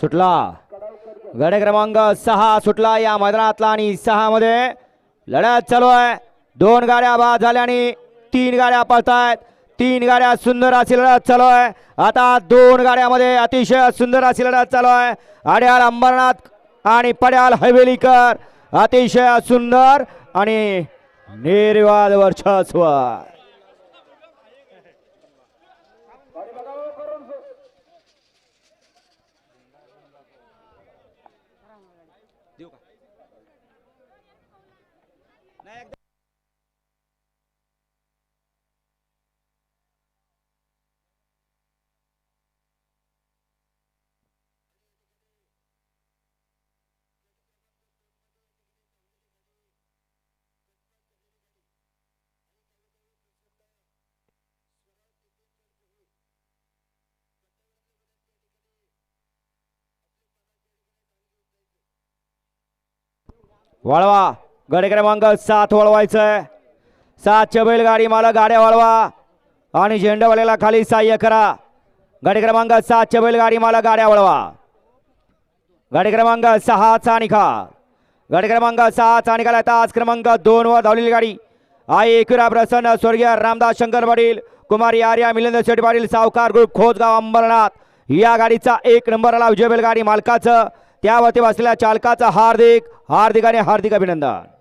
सुटला. गड क्रमांक सहा सुटला या मैदानातला आणि सहा मध्ये लढत चालू आहे. दोन गाड्या बाद झाल्या आणि तीन गाड्या पळतायत. तीन गाड्या सुंदर अशी लढत चालू आहे. आता दोन गाड्यामध्ये अतिशय सुंदर अशी लढत चालू आहे. अड्याल अंबरनाथ आणि पड्याल हवेलीकर अतिशय सुंदर आणि निर्वाद वर्चस्व वळवा. गडे क्रमांक सात वळवायचंय. सातच्या बैलगाडी मला गाड्या वळवा. आणि झेंडावाल्याला खाली सहाय्य करा. गाडी क्रमांक सातच्या बैलगाडी मला गाड्या वळवा. गाडी क्रमांक सहाचा निखा गाडी क्रमांक सहाचा निकाल तास क्रमांक दोन वर धावलेली गाडी. आई एकविरा प्रसन्न स्वर्गीय रामदास शंकर पाटील कुमारी आर्या मिलिंद शेठ पाटील सावकार ग्रुप खोदगाव अंबरनाथ. या गाडीचा एक नंबरला विजय बैलगाडी मालकाचं त्यावरती बसलेल्या चालकाचा हार्दिक हार्दिक आणि हार्दिक अभिनंदन।